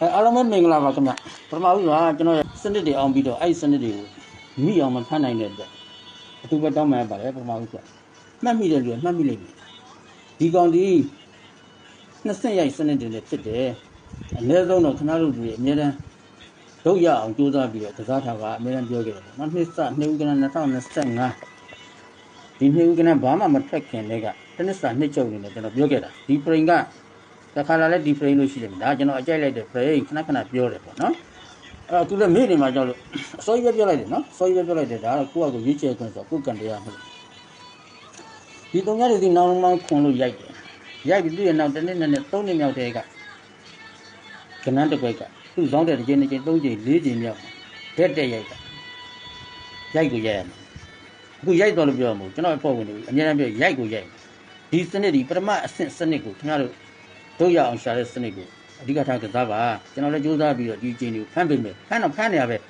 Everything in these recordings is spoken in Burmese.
အဲအားလုံးပဲမင်္ဂလာပါခင်ဗျပထမဦးကကျွန်တော်ရဲ့စနစ်တွေအောင်ပြီးတော့အဲ့ဒီစနစ်တွေကိုမိအောင်မဖတ်နိုင်တဲ့အတွက်အထူးပဲတောင်းပန်ပါတယ်ပထမဦးကမှတ်မိတဲ့လူကမှတ်မိလိမ့်မယ်ဒီကောင်ဒီနှစ်ဆင့်ရိုက်စနစ်တွေလည်းဖြစ်တယ်အနည်းဆုံးတော့ခင်ဗျားတို့တွေအများတန်းဒုတ်ရအောင်ကြိုးစားပြီးတော့ကစားထားကအများတန်းပြောခဲ့တယ်ပေါ့နော်နှစ်စနှစ်ဦးကန2025ဒီနှစ်ဦးကနဘာမှမထွက်ခင်တည်းကတနစ်စာနှစ်ချုပ်နေတယ်ကျွန်တော်ပြောခဲ့တာဒီ frame က တခါလာလဲဒီ frame လို့ရှိတယ်ဒါကျွန်တော်အကြိုက်လိုက်တဲ့ frame ခဏခဏပြောတယ်ပေါ့နော်အဲ့တော့သူလည်းမေ့နေမှာကြောက်လို့အစိုးရပြောလိုက်တယ်နော်အစိုးရပြောလိုက်တယ်ဒါကတော့ကိုယ့်အကိုရွေးချယ်ခွင့်ဆိုကိုယ့်ကံတရားမဟုတ်ဒီတုံရတွေဒီနောင်နောင်ခွန်လို့ရိုက်တယ်ရိုက်ပြီးသူ့ရဲ့နောက်တစ်နှစ်နှစ်နှစ်သုံးနှစ်မြောက်တဲ့ကကနန်းတစ်ခွက်ကသူ့ဇောင်းတဲ့တစ်ချိန်တစ်ချိန်သုံးချိန်လေးချိန်မြောက်တက်တက်ရိုက်တာရိုက်ကိုရိုက်ရမယ်အခုရိုက်တော့လို့ပြောမှာမဟုတ်ကျွန်တော်အဖို့ဝင်နေပြီအများအားဖြင့်ရိုက်ကိုရိုက်ဒီစနစ်ဒီပထမအဆင့်စနစ်ကိုခင်ဗျားတို့ တို့ရအောင်ရှာတဲ့စနစ်ကိုအဓိကထားကစားပါကျွန်တော်လည်းကြိုးစားပြီးတော့ဒီချိန်ကိုဖမ်းပေးမယ်ဖမ်းတော့ဖမ်းနေရပဲဒါ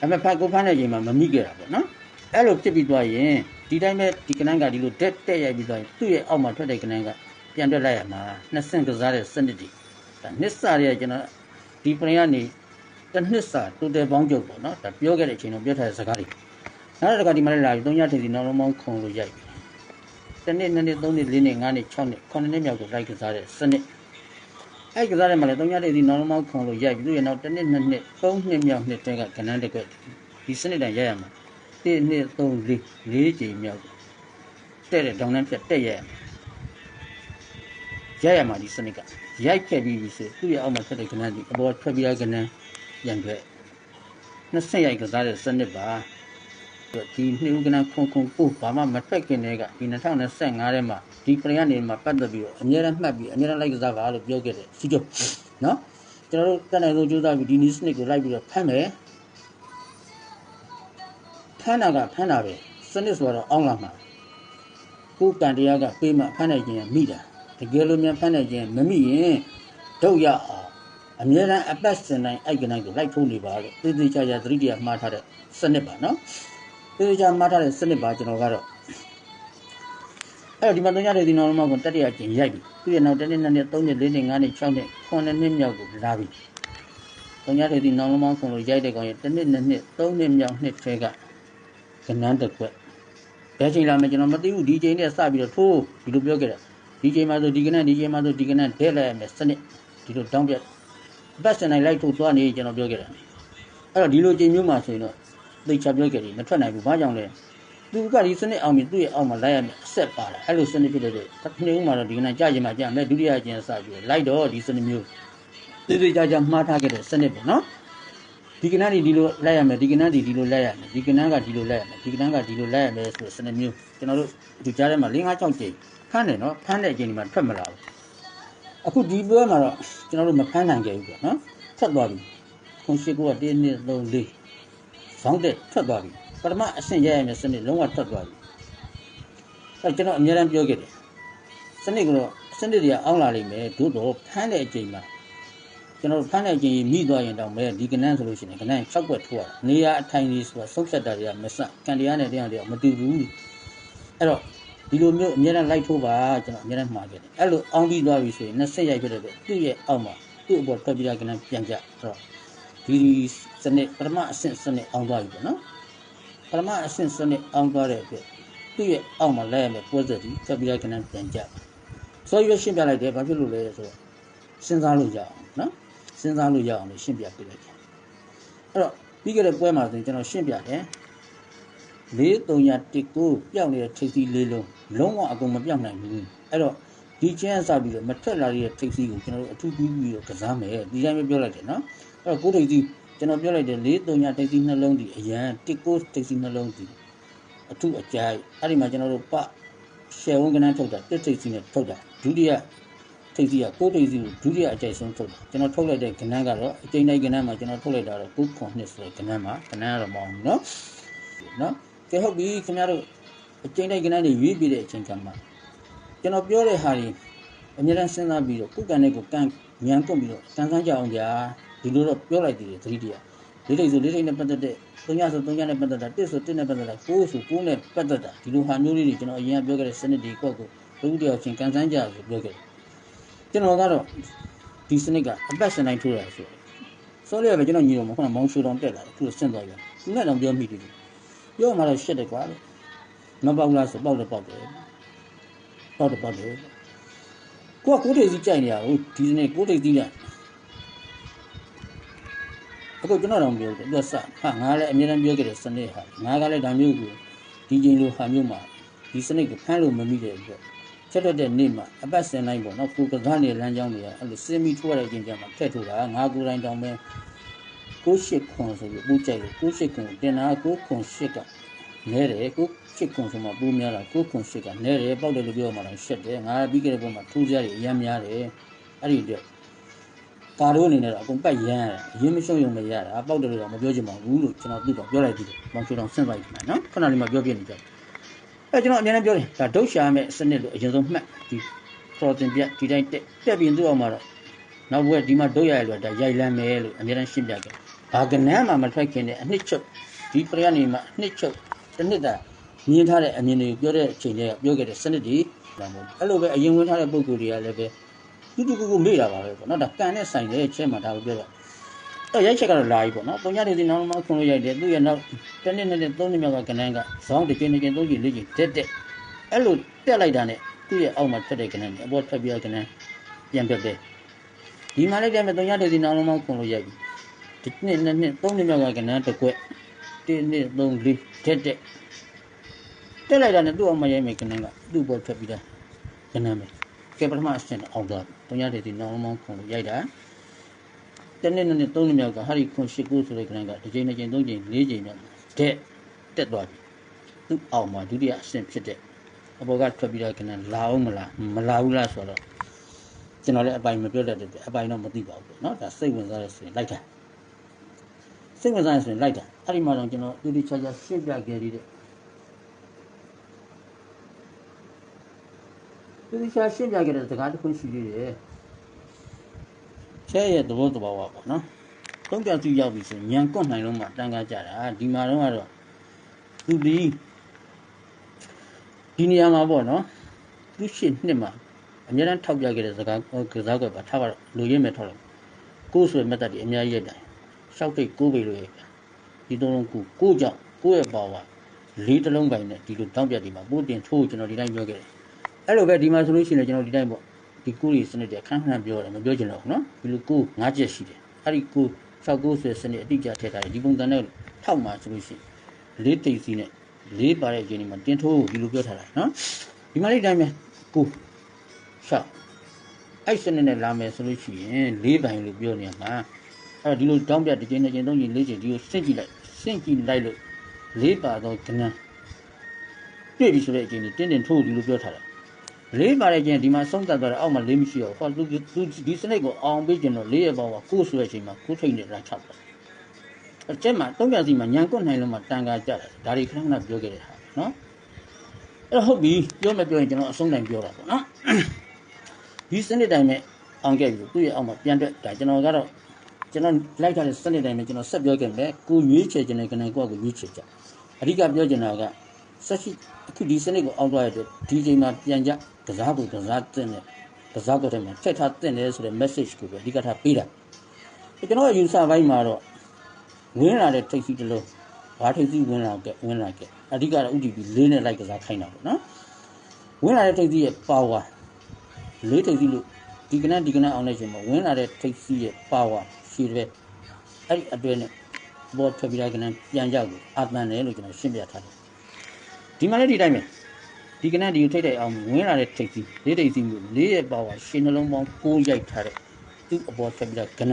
ပေမဲ့ဖမ်းကိုဖမ်းတဲ့ချိန်မှာမမိခဲ့တာပေါ့နော်အဲ့လိုဖြစ်ပြီးသွားရင်ဒီတိုင်းပဲဒီကနန်းကဒီလိုတက်တက်ရိုက်ပြီးသွားရင်သူ့ရဲ့အောက်မှာထွက်တဲ့ကနန်းကပြန်တွက်လိုက်ရမှာနှစ်ဆင့်ကစားတဲ့စနစ်တွေဒါနှစ်စာတွေကကျွန်တော်ဒီပရင်ကနေတစ်နှစ်စာတိုတယ်ပေါင်းချုပ်ပေါ့နော်ဒါပြောခဲ့တဲ့အချိန်တော့ပြောထားတဲ့စကားတွေနောက်တစ်ခါဒီမှာလည်းလာပြီး၃ညထင်စီနောက်လုံးပေါင်းခုံလို့ရိုက်ပြီတစ်နှစ်နှစ်နှစ်သုံးနှစ်လေးနှစ်ငါးနှစ်၆နှစ်ခုနှစ်နှစ်မြောက်ကိုလိုက်ကစားတဲ့စနစ် အဲ့ကစားတယ်မှာလေ၃ညတည်းဒီနောက်မောင်းခုံလို့ရိုက်ပြီးသူရဲ့နောက်တစ်နှစ်နှစ်နှစ်သုံးနှစ်မြောက်နှစ်တည်းကကဏ္ဍတစ်ခွက်ဒီစနစ်တိုင်းရိုက်ရမှာတစ်နှစ်သုံးလေးလေးကြိမ်မြောက်တဲ့တဲ့ဒေါင်းနှန်းဖြတ်တက်ရိုက်ရမှာရိုက်ရမှာဒီစနစ်ကရိုက်ခဲ့ပြီးပြီဆိုသူ့ရဲ့အောက်မှာဆက်တဲ့ကဏ္ဍဒီအပေါ်ထွက်ပြီးရကဏ္ဍပြန်ထွက်နှစ်ဆက်ရိုက်ကစားတဲ့စနစ်ပါ ဒီနှစ်ဦးကဏ္ဍခုံခုံပို့ဘာမှမထွက်ခင်တည်းကဒီ2025ထဲမှာဒီပရိယနေမှာပတ်သက်ပြီးတော့အများရမှတ်ပြီးအများရလိုက်ကစားပါလို့ပြောခဲ့တယ်စီကျော်နော်ကျွန်တော်တို့တက်နိုင်ဆုံးကြိုးစားပြီးဒီနီးစနစ်ကိုလိုက်ပြီးတော့ဖမ်းမယ်ဖမ်းတာကဖမ်းတာပဲစနစ်ဆိုတော့အောင်းလာမှာကိုယ်ကန်တရားကပေးမှဖမ်းနိုင်ခြင်းကမိတာတကယ်လို့မြန်ဖမ်းနိုင်ခြင်းမမိရင်ဒုတ်ရအောင်အများရန်အပတ်စင်တိုင်းအိုက်ကနိုင်ကိုလိုက်ထိုးနေပါလို့သေသေးချာချာသတိတရားမှားထားတဲ့စနစ်ပါနော် သေသေးချာမှားထားတဲ့စနစ်ပါကျွန်တော်ကတော့အဲ့တော့ဒီမှာသုံးရတဲ့ဒီနောက်မှကိုတတိယကျင်ရိုက်ပြီသူ့ရဲ့နောက်တစ်နှစ်နှစ်နှစ်သုံးနှစ်လေးနှစ်ငါးနှစ်၆နှစ်ခုနှစ်နှစ်မြောက်ကိုလာပြီသုံးရတဲ့ဒီနောက်မှခုလို့ရိုက်တဲ့ကောင်ရဲ့တစ်နှစ်နှစ်နှစ်သုံးနှစ်မြောက်နှစ်ထဲကကနန်းတစ်ခွက်ဘယ်ချိန်လာမလဲကျွန်တော်မသိဘူးဒီချိန်နဲ့စပြီးတော့ထိုးဒီလိုပြောခဲ့တယ်ဒီချိန်မှာဆိုဒီကနန်းဒီချိန်မှာဆိုဒီကနန်းဒဲလိုက်ရမယ်စနစ်ဒီလိုတောင်းပြဘတ်စနိုင်လိုက်ထိုးသွားနေကျွန်တော်ပြောခဲ့တယ်အဲ့တော့ဒီလိုချိန်မျိုးမှာဆိုရင်တော့ သိချပြောခဲ့တယ်မထွက်နိုင်ဘူးဘာကြောင့်လဲသူကဒီစနစ်အောင်ပြီသူ့ရဲ့အောက်မှာလိုက်ရမယ်အဆက်ပါလာအဲ့လိုစနစ်ဖြစ်တဲ့အတွက်တစ်နေ့ဦးမှာတော့ဒီကနေ့ကြာရင်မှကြာမယ်ဒုတိယကျင်စပြီးလိုက်တော့ဒီစနစ်မျိုးသေသေးချာချာမှားထားခဲ့တဲ့စနစ်ပေါ့နော်ဒီကနေ့ဒီလိုလိုက်ရမယ်ဒီကနေ့ဒီလိုလိုက်ရမယ်ဒီကနေ့ကဒီလိုလိုက်ရမယ်ဒီကနေ့ကဒီလိုလိုက်ရမယ်ဆိုတဲ့စနစ်မျိုးကျွန်တော်တို့ဒီကြားထဲမှာ၄၅၆ကြိမ်ဖမ်းတယ်နော်ဖမ်းတဲ့အချိန်ဒီမှာထွက်မလာဘူးအခုဒီပွဲမှာတော့ကျွန်တော်တို့မဖမ်းနိုင်ကြဘူးပေါ့နော်ထွက်သွားပြီခွန်ရှိကိုက1 2 3 4 ဇောင်းတက်ထွက်သွားပြီပထမအဆင့်ရရမယ်စနစ်လုံးဝထွက်သွားပြီအဲကျွန်တော်အများအားပြောခဲ့တယ်စနစ်ကတော့စနစ်တွေကအောင်းလာလိမ့်မယ်သို့တော့ဖမ်းတဲ့အချိန်မှာကျွန်တော်ဖမ်းတဲ့အချိန်မိသွားရင်တောင်ပဲဒီကနန်းဆိုလို့ရှိရင်ကနန်း၆ွက်ထိုးရတာနေရာအထိုင်လေးဆိုတာဆုံးဖြတ်တာတွေကမစကန်တရားနဲ့တရားတွေကမတူဘူးအဲ့တော့ဒီလိုမျိုးအများအားလိုက်ထိုးပါကျွန်တော်အများအားမှားခဲ့တယ်အဲ့လိုအောင်းပြီးသွားပြီဆိုရင်20ရိုက်ဖြစ်တဲ့အတွက်သူ့ရဲ့အောက်မှာသူ့အပေါ်ထွက်ပြီးတာကနန်းပြန်ကြအဲ့တော့ဒီ စနစ်ပထမအဆင့်စနစ်အောင်းသွားပြီပေါ့နော်ပထမအဆင့်စနစ်အောင်သွားတဲ့အတွက်သူ့ရဲ့အောက်မှာလဲရမယ်ပွဲဆက်ကြီးဆက်ပြီးတော့ခဏပြန်ကြဆိုရွေးရှင်းပြလိုက်တယ်ဘာဖြစ်လို့လဲဆိုတော့စဉ်းစားလို့ရအောင်နော်စဉ်းစားလို့ရအောင်လို့ရှင်းပြပေးလိုက်တယ်အဲ့တော့ပြီးခဲ့တဲ့ပွဲမှာဆိုရင်ကျွန်တော်ရှင်းပြတယ်လေး300တစ်ကိုပျောက်နေတဲ့ထိပ်စီးလေးလုံးလုံးဝအကုန်မပျောက်နိုင်ဘူးအဲ့တော့ဒီချင်းအစပြီးတော့မထွက်လာတဲ့ထိပ်စီးကိုကျွန်တော်တို့အထူးပြီးပြီးတော့ကစားမယ်ဒီတိုင်းပဲပြောလိုက်တယ်နော်အဲ့တော့ကိုထိပ်စီး ကျွန်တော်ပြောလိုက်တယ်၄တုံညာတိတ်စီနှလုံးဒီအရန်တစ်ကိုတိတ်စီနှလုံးဒီအထုအကြိုက်အဲ့ဒီမှာကျွန်တော်တို့ပရှယ်ဝန်ကနန်းထုတ်တာတစ်တိတ်စီနဲ့ထုတ်တာဒုတိယထိတ်စီကကိုတိတ်စီကိုဒုတိယအကြိုက်ဆုံးထုတ်တာကျွန်တော်ထုတ်လိုက်တဲ့ကနန်းကတော့အကျဉ်းတိုင်းကနန်းမှာကျွန်တော်ထုတ်လိုက်တာတော့ကိုခွန်နှစ်ဆိုတဲ့ကနန်းမှာကနန်းကတော့မအောင်ဘူးနော်နော်ကဲဟုတ်ပြီခင်ဗျားတို့အကျဉ်းတိုင်းကနန်းတွေရွေးပြီးတဲ့အချိန်ကမှာကျွန်တော်ပြောတဲ့ဟာတွေအများအားစဉ်းစားပြီးတော့ကုက္ကန်တွေကိုကန်ညံကွန့်ပြီးတော့စမ်းစမ်းကြအောင်ကြာ ဒီလိုတော့ပြောလိုက်သေးတယ်သတိတရားလေးထိပ်ဆိုလေးထိပ်နဲ့ပတ်သက်တဲ့သုံးညဆိုသုံးညနဲ့ပတ်သက်တာတစ်ဆိုတစ်နဲ့ပတ်သက်တာကိုးဆိုကိုးနဲ့ပတ်သက်တာဒီလိုဟာမျိုးလေးတွေကျွန်တော်အရင်ကပြောခဲ့တဲ့စနစ်တွေကောက်ကိုဘုရားတရားချင်းကန်ဆန်းကြဆိုပြောခဲ့တယ်ကျွန်တော်ကတော့ဒီဒီစနစ်ကအပတ်စင်တိုင်းထိုးတာဆိုစောလေးကပဲကျွန်တော်ညီတော်မခုနမောင်ရှူတော်တက်လာတယ်သူကဆင့်သွားပြန်သူနဲ့တော့ပြောမိတယ်ပြောမှတော့ရှက်တယ်ကွာလို့မပေါက်လားဆိုပေါက်တယ်ပေါက်တယ်ပေါက်တယ်ပေါက်တယ်ကိုကကိုတိတ်စီကြိုက်နေရဟုတ်ဒီနေ့ကိုတိတ်စီက အခုကျွန်တော်တော့ပြောတယ်သူကစဟာငါလည်းအမြဲတမ်းပြောခဲ့တဲ့စနစ်ဟာငါကလည်းဒါမျိုးကိုဒီချိန်လိုဟာမျိုးမှာဒီစနစ်ကိုဖမ်းလို့မမိတဲ့အတွက်ချက်တော့တဲ့နေ့မှာအပတ်စင်တိုင်းပေါ့နော်ကိုကစားနေတဲ့လမ်းကြောင်းတွေကအဲ့လိုစင်မီထိုးရတဲ့အချိန်ကျမှထက်ထိုးတာငါကိုယ်တိုင်တောင်ပဲကိုရှိခွန်ဆိုပြီးပူကြိုက်လို့ကိုရှိခွန်တင်တာကိုခွန်ရှိကနဲတယ်ကိုရှိခွန်ဆိုမှပူများတာကိုခွန်ရှိကနဲတယ်ပေါက်တယ်လို့ပြောမှတော့ရှက်တယ်ငါပြီးခဲ့တဲ့ဘက်မှာထိုးကြရအများများတယ်အဲ့ဒီအတွက် ကာရိုးအနေနဲ့တော့အကုန်ပတ်ရမ်းရတယ်အရင်မရှုံရုံမရတာပေါက်တယ်လို့တော့မပြောချင်ပါဘူးလို့ကျွန်တော်သူ့တော့ပြောလိုက်သေးတယ်မောင်ချူတောင်ဆင့်လိုက်တယ်နော်ခဏလေးမှပြောပြနေကြတယ်အဲကျွန်တော်အများနဲ့ပြောတယ်ဒါဒုတ်ရှာမဲ့စနစ်လို့အရင်ဆုံးမှတ်ဒီ protein ပြဒီတိုင်းတက်တက်ပြီးသူ့အောင်မှာတော့နောက်ဘက်ဒီမှာဒုတ်ရရလို့ဒါရိုက်လန်းမယ်လို့အများနဲ့ရှင်းပြခဲ့ဘာကနန်းမှမထွက်ခင်နဲ့အနှစ်ချုပ်ဒီပရိယနေမှာအနှစ်ချုပ်တစ်နှစ်တာမြင်ထားတဲ့အမြင်တွေကိုပြောတဲ့အချိန်တွေကပြောခဲ့တဲ့စနစ်တွေဒါမျိုးအဲ့လိုပဲအရင်ဝင်ထားတဲ့ပုံကိုယ်တွေကလည်းပဲ တူတူကူကူမေ့တာပါပဲပေါ့နော်ဒါကန်နဲ့ဆိုင်တဲ့ချက်မှာဒါကိုပြောတာအဲ့ရိုက်ချက်ကတော့လာပြီပေါ့နော်ပုံရတဲ့ဒီနောက်မှခွန်လို့ရိုက်တယ်သူ့ရဲ့နောက်တစ်နှစ်နဲ့သုံးနှစ်မြောက်ကကနန်းကဇောင်းတစ်ချိန်တစ်ချိန်သုံးချိန်လေးချိန်တက်တက်အဲ့လိုတက်လိုက်တာနဲ့သူ့ရဲ့အောက်မှာထွက်တဲ့ကနန်းအပေါ်ထွက်ပြီးကနန်းပြန်ပြတ်တယ်ဒီမှာလည်းပြန်မဲ့သုံးရတဲ့ဒီနောက်မှခွန်လို့ရိုက်ပြီဒီနှစ်နှစ်နှစ်သုံးနှစ်မြောက်ကကနန်းတစ်ကွက်တစ်နှစ်သုံးလေးတက်တက်တက်လိုက်တာနဲ့သူ့အောက်မှာရိုက်မဲ့ကနန်းကသူ့ပေါ်ထွက်ပြီးတာကနန်းပဲ ကဲပထမအဆင့်အောင်သွားပြီသုံးရတဲ့ဒီနောက်မှခွန်လို့ရိုက်တာတနေ့နဲ့သုံးနေ့မြောက်ကဟာရီခွန်ရှိကိုဆိုတဲ့ကနန်းကတစ်ချိန်တစ်ချိန်သုံးချိန်လေးချိန်နဲ့တက်တက်သွားပြီသူ့အောက်မှာဒုတိယအဆင့်ဖြစ်တဲ့အပေါ်ကထွက်ပြီးတော့ကနန်းလာအောင်မလားမလာဘူးလားဆိုတော့ကျွန်တော်လည်းအပိုင်မပြောတတ်တဲ့အပိုင်တော့မသိပါဘူးပေါ့နော်ဒါစိတ်ဝင်စားတဲ့ဆိုရင်လိုက်တာစိတ်ဝင်စားတဲ့ဆိုရင်လိုက်တာအဲ့ဒီမှာတော့ကျွန်တော်ဒုတိယခြားခြားရှင်းပြခဲ့ရတဲ့ ဒုတိယခြားရှင်းပြခဲ့တဲ့စကားတစ်ခုရှိသေးတယ်ချဲရဲ့သဘောတဘာဝပေါ့နော်သုံးပြသူရောက်ပြီဆိုညံကွတ်နိုင်လုံးမှာတန်ခါကြတာဒီမှာတော့ကတော့သူဒီဒီနေရာမှာပေါ့နော်သူရှင်းနှစ်မှာအများတန်းထောက်ပြခဲ့တဲ့စကားကစားကွက်ပါထားပါတော့လူရင်းမဲ့ထောက်လိုက်ကိုယ်ဆိုတဲ့မက်သက်ဒီအများကြီးရိုက်တယ်ရှောက်တိတ်ကိုးပေလို့ရိုက်ဒီသုံးလုံးကိုကိုကြောင့်ကိုရဲ့ပါဝါလေးတလုံးပိုင်နဲ့ဒီလိုတောင်းပြဒီမှာပို့တင်ထိုးကျွန်တော်ဒီတိုင်းပြောခဲ့တယ် အဲ့လိုပဲဒီမှာဆိုလို့ရှိရင်ကျွန်တော်ဒီတိုင်းပေါ့ဒီကူရီစနစ်တွေအခန်းခန်းပြောတယ်မပြောချင်တော့ဘူးနော်ဒီလိုကိုငါးချက်ရှိတယ်အဲ့ဒီကို6ကိုဆိုတဲ့စနစ်အတိအကျထည့်ထားတယ်ဒီပုံစံနဲ့ထောက်မှဆိုလို့ရှိရင်လေးတိတ်စီနဲ့လေးပါတဲ့အချိန်ဒီမှာတင်ထိုးဒီလိုပြောထားတာနော်ဒီမှာလေးတိုင်းပဲကိုရှောက်အဲ့စနစ်နဲ့လာမယ်ဆိုလို့ရှိရင်လေးပိုင်လို့ပြောနေမှာအဲ့ဒီလိုတောင်းပြတစ်ချိန်တစ်ချိန်သုံးချိန်လေးချိန်ဒီကိုစင့်ကြည့်လိုက်စင့်ကြည့်လိုက်လို့လေးပါတော့ကဏ္ဍတွေ့ပြီဆိုတဲ့အချိန်ကြီးတင်းတင်းထိုးဒီလိုပြောထားတယ် လေးပါတဲ့ကျင်ဒီမှာဆုံးသက်သွားတယ်အောက်မှာလေးမရှိတော့ဟောသူသူဒီစနစ်ကိုအောင်ပေးကျင်တော့လေးရဲ့ဘောကကိုယ်ဆိုတဲ့အချိန်မှာကိုယ်ထိတ်နေတာချတယ်အကျက်မှာသုံးပြစီမှာညံကွတ်နိုင်လို့မှတန်ကားကြတယ်ဒါတွေခဏခဏပြောခဲ့တဲ့ဟာနော်အဲ့ဟုတ်ပြီပြောမယ်ပြောရင်ကျွန်တော်အဆုံးတိုင်းပြောတာပေါ့နော်ဒီစနစ်တိုင်းနဲ့အောင်ခဲ့ပြီသူ့ရဲ့အောက်မှာပြန်တက်ဒါကျွန်တော်ကတော့ကျွန်တော်လိုက်ထားတဲ့စနစ်တိုင်းနဲ့ကျွန်တော်ဆက်ပြောခဲ့မယ်ကိုရွေးချယ်ခြင်းနဲ့ကနေကိုယ့်ကိုရွေးချယ်ကြအဓိကပြောချင်တာက ဆက်ရှိအခုဒီစနစ်ကိုအောက်သွားရတဲ့ဒီချိန်မှာပြန်ကြကစားဖို့ကစားတဲ့နဲ့ကစားကိုတဲ့မှာထည့်ထားတဲ့တယ်ဆိုတဲ့ message ကိုပဲအဓိကထားပေးတာကျွန်တော်ရဲ့ user ဘိုင်းမှာတော့ဝင်လာတဲ့ထိပ်စီတစ်လုံးဘာထိပ်စီဝင်လာခဲ့ဝင်လာခဲ့အဓိကတော့ UDP လေးနဲ့လိုက်ကစားခိုင်းတာပေါ့နော်ဝင်လာတဲ့ထိပ်စီရဲ့ power လေးထိပ်စီလို့ဒီကနဒီကနအောင်တဲ့ချိန်မှာဝင်လာတဲ့ထိပ်စီရဲ့ power ရှိတယ်အဲ့ဒီအတွဲနဲ့ဘောထွက်ပြီးတော့ကနပြန်ကြကိုအတန်တယ်လို့ကျွန်တော်ရှင်းပြထားတယ် ဒီမှာလည်းဒီတိုင်းပဲဒီကနဒီကိုထိတ်တဲ့အောင်ဝင်လာတဲ့ထိတ်စီလေးထိတ်စီမျိုးလေးရဲ့ပါဝါရှင်နှလုံးပေါင်းကိုးရိုက်ထားတဲ့သူ့အပေါ်ထွက်ပြီးတော့ကန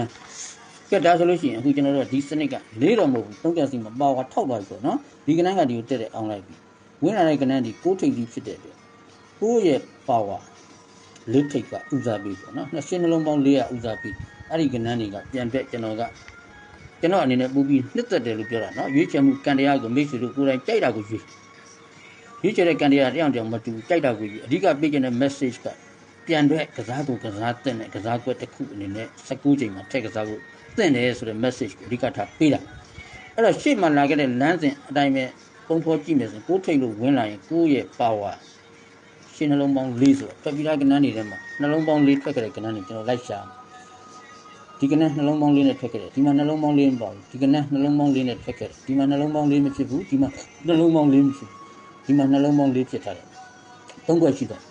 ကဲဒါဆိုလို့ရှိရင်အခုကျွန်တော်တို့ဒီစနစ်ကလေးတော့မဟုတ်ဘူးသုံးကစီမှာပါဝါထောက်သွားပြီပေါ့နော်ဒီကနကဒီကိုတက်တဲ့အောင်လိုက်ပြီဝင်လာတဲ့ကနဒီကိုးထိတ်စီဖြစ်တဲ့အတွက်ကိုးရဲ့ပါဝါလေးထိတ်ကဥစားပြီးပေါ့နော်နှစ်ရှင်နှလုံးပေါင်းလေးကဥစားပြီးအဲ့ဒီကနတွေကပြန်ပြက်ကျွန်တော်ကကျွန်တော်အနေနဲ့ပူပြီးနှစ်သက်တယ်လို့ပြောတာနော်ရွေးချယ်မှုကံတရားကိုမိတ်ဆွေတို့ကိုယ်တိုင်ကြိုက်တာကိုရွေး ရွေးချယ်တဲ့ကန်ဒီယာတယောက်တယောက်မတူကြိုက်တာကိုကြီးအဓိကပေးခြင်းတဲ့ message ကပြန်တွဲကစားကိုကစားတဲ့နဲ့ကစားကွက်တစ်ခုအနေနဲ့19ချိန်မှာထည့်ကစားဖို့သင့်တယ်ဆိုတဲ့ message ကိုအဓိကထားပေးတာအဲ့တော့ရှေ့မှာလာခဲ့တဲ့လမ်းစဉ်အတိုင်းပဲပုံဖော်ကြည့်မယ်ဆိုကိုယ်ထိတ်လို့ဝင်လာရင်ကိုယ့်ရဲ့ power ရှင်းနှလုံးပေါင်း၄ဆိုတော့ထွက်ပြီးသားကဏ္ဍတွေထဲမှာနှလုံးပေါင်း၄ထွက်ခဲ့တဲ့ကဏ္ဍတွေကျွန်တော်လိုက်ရှာဒီကနန်းနှလုံးပေါင်းလေးနဲ့ထွက်ခဲ့တယ်ဒီမှာနှလုံးပေါင်းလေးမပါဘူးဒီကနန်းနှလုံးပေါင်းလေးနဲ့ထွက်ခဲ့တယ်ဒီမှာနှလုံးပေါင်းလေးမဖြစ်ဘူးဒီမှာနှလုံးပေါင်းလေးမဖြစ်ဘူး ဒီမှာနှလုံးပေါင်းလေးဖြစ်ထားတယ်သုံးခွက်ရှိတယ်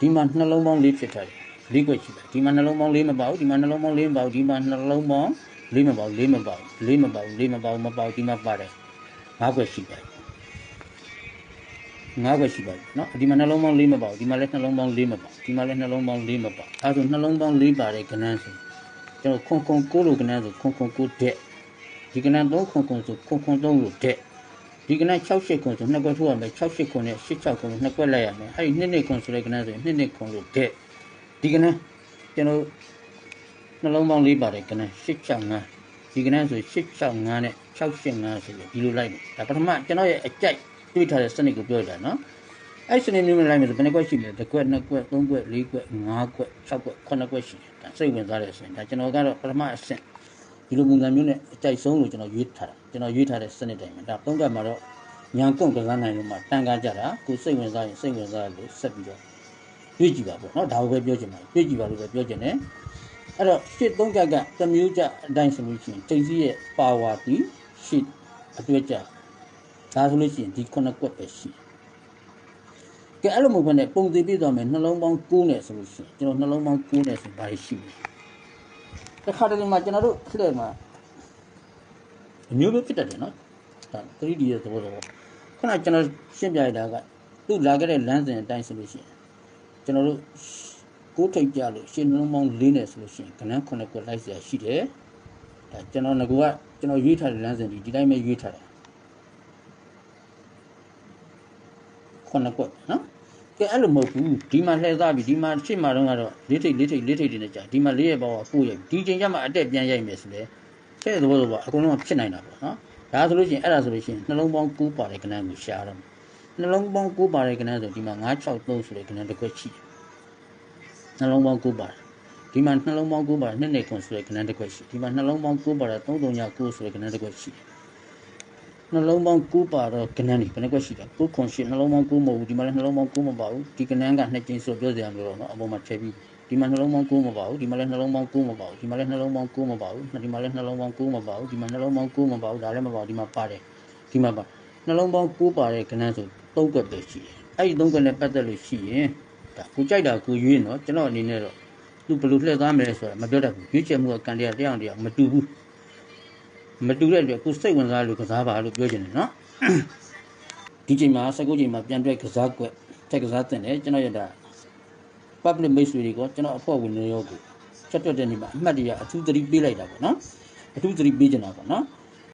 ဒီမှာနှလုံးပေါင်းလေးဖြစ်ထားတယ်လေးခွက်ရှိတယ်ဒီမှာနှလုံးပေါင်းလေးမပါဘူးဒီမှာနှလုံးပေါင်းလေးမပါဘူးဒီမှာနှလုံးပေါင်းလေးမပါဘူးလေးမပါဘူးလေးမပါဘူးလေးမပါဘူးမပါဘူးဒီမှာပါတယ်ငါးခွက်ရှိတယ်ငါးခွက်ရှိပါတယ်နော်ဒီမှာနှလုံးပေါင်းလေးမပါဘူးဒီမှာလည်းနှလုံးပေါင်းလေးမပါဘူးဒီမှာလည်းနှလုံးပေါင်းလေးမပါအဲဒါဆိုနှလုံးပေါင်းလေးပါတဲ့ကဏ္ဍဆိုကျွန်တော်ခွန်ခွန်ကိုလိုကဏ္ဍဆိုခွန်ခွန်ကိုတဲ့ဒီကဏ္ဍ3ခွန်ခွန်ဆိုခွန်ခွန်3လို့တဲ့ ဒီကဏ္ဍ6ရှစ်ခွန်ဆိုနှစ်ခွက်ထိုးရမယ်6ရှစ်ခွန်နဲ့8 6ခွန်နှစ်ခွက်လိုက်ရမယ်အဲဒီနှစ်နှစ်ခွန်ဆိုတဲ့ကဏ္ဍဆိုရင်နှစ်နှစ်ခွန်လို့တဲ့ဒီကဏ္ဍကျွန်တော်နှလုံးပေါင်းလေးပါတယ်ကဏ္ဍ8 6 5ဒီကဏ္ဍဆို8 6 5နဲ့6 8 5ဆိုပြီးဒီလိုလိုက်မယ်ဒါပထမကျွန်တော်ရဲ့အကြိုက်တွေးထားတဲ့စနစ်ကိုပြောရတာနော်အဲ့စနေမျိုးမျိုးလိုက်မယ်ဆိုဘယ်နှကွက်ရှိလဲတစ်ကွက်နှစ်ကွက်သုံးကွက်လေးကွက်ငါးကွက်၆ကွက်ခုနှစ်ကွက်ရှိတယ်ဒါစိတ်ဝင်စားတဲ့ဆိုရင်ဒါကျွန်တော်ကတော့ပထမအဆင့် ဒီလိုပုံစံမျိုးနဲ့အကြိုက်ဆုံးလို့ကျွန်တော်ရွေးထားတာကျွန်တော်ရွေးထားတဲ့စနစ်တိုင်းမှာဒါသုံးကွက်မှာတော့ညာကွန့်ကစားနိုင်လို့မှတန်ကားကြတာကိုစိတ်ဝင်စားရင်စိတ်ဝင်စားလို့ဆက်ပြီးတော့ရွေးကြည့်ပါပေါ့နော်ဒါကိုပဲပြောချင်ပါတယ်ရွေးကြည့်ပါလို့ပဲပြောချင်တယ်အဲ့တော့ရှစ်သုံးကက်ကတစ်မျိုးကြအတိုင်းဆိုလို့ရှိရင်ချိန်စီရဲ့ပါဝါတီရှစ်အတွေ့အကြဒါဆိုလို့ရှိရင်ဒီခုနှစ်ကွက်ပဲရှိတယ်ကဲအဲ့လိုမဟုတ်ဘဲနဲ့ပုံသေးပြသွားမယ်နှလုံးပေါင်း9နဲ့ဆိုလို့ရှိရင်ကျွန်တော်နှလုံးပေါင်း9နဲ့ဆိုဘာရှိလဲ တစ်ခါတလေမှာကျွန်တော်တို့ခလက်မှာအမျိုးမျိုးဖြစ်တတ်တယ်နော်ဒါ 3D ရဲ့သဘောတော့ခုနကကျွန်တော်ရှင်းပြရတာကသူ့လာခဲ့တဲ့လမ်းစဉ်အတိုင်းဆိုလို့ရှိရင်ကျွန်တော်တို့ကိုးထိပ်ကြလို့ရှင်းနှလုံးပေါင်း4နဲ့ဆိုလို့ရှိရင်ခဏခုနှစ်ခုလိုက်เสียရှိတယ်ဒါကျွန်တော်ငကူကကျွန်တော်ရွေးထားတဲ့လမ်းစဉ်ဒီဒီတိုင်းပဲရွေးထားတယ် ခုနှစ် ကွက်နော်ကဲအဲ့လိုမဟုတ်ဘူးဒီမှာလှည့်သားပြီဒီမှာရှစ်မှာတော့ကတော့လေးထိပ်လေးထိပ်လေးထိပ်တွေနဲ့ကြာဒီမှာလေးရဲ့ဘောကကိုရိုက်ဒီချိန်ကျမှအတက်ပြန်ရိုက်မယ်ဆိုလေဆဲသဘောတော့အကုန်လုံးဖြစ်နိုင်တာပေါ့နော်ဒါဆိုလို့ရှိရင်အဲ့ဒါဆိုလို့ရှိရင်နှလုံးပေါင်း9ပါတဲ့ကဏ္ဍကိုရှားတော့နှလုံးပေါင်း9ပါတဲ့ကဏ္ဍဆိုဒီမှာ963ဆိုတဲ့ကဏ္ဍတစ်ခွက်ရှိတယ်နှလုံးပေါင်း9ပါတယ်ဒီမှာနှလုံးပေါင်း9ပါနှစ်နှစ်ခွန်ဆိုတဲ့ကဏ္ဍတစ်ခွက်ရှိဒီမှာနှလုံးပေါင်း9ပါတဲ့339ဆိုတဲ့ကဏ္ဍတစ်ခွက်ရှိတယ် နှလုံးပေါင်း9ပါတော့ကနန်းနေဘယ်နှကွက်ရှိတာ9ခွန်ရှိနှလုံးပေါင်း9မဟုတ်ဘူးဒီမှာလည်းနှလုံးပေါင်း9မပါဘူးဒီကနန်းကနှစ်ကျင်းဆိုပြောစရာမလိုတော့နော်အပေါ်မှာထည့်ပြီးဒီမှာနှလုံးပေါင်း9မပါဘူးဒီမှာလည်းနှလုံးပေါင်း9မပါဘူးဒီမှာလည်းနှလုံးပေါင်း9မပါဘူးဒီမှာလည်းနှလုံးပေါင်း9မပါဘူးဒီမှာနှလုံးပေါင်း9မပါဘူးဒါလည်းမပါဘူးဒီမှာပါတယ်ဒီမှာပါနှလုံးပေါင်း9ပါတဲ့ကနန်းဆို3ကွက်ပဲရှိတယ်အဲ့ဒီ3ကွက်နဲ့ပတ်သက်လို့ရှိရင်ဒါကိုကြိုက်တာကိုရွေးနော်ကျွန်တော်အနေနဲ့တော့သူဘယ်လိုလှည့်သားမလဲဆိုတာမပြောတတ်ဘူးရွေးချယ်မှုကကန်တရားတရားတရားမတူဘူး မတူတဲ့အတွက်ကိုစိတ်ဝင်စားလို့ကစားပါလို့ပြောချင်တယ်နော်ဒီချိန်မှာ19ချိန်မှာပြန်တွဲကစားကွက်ထက်ကစားတင်တယ်ကျွန်တော်ရတာ public မိတ်ဆွေတွေကကျွန်တော်အဖွဲ့ဝင်တွေရောကိုချက်တွက်တဲ့နေ့မှာအမှတ်တရအထူးသတိပေးလိုက်တာပေါ့နော်အထူးသတိပေးချင်တာပေါ့နော်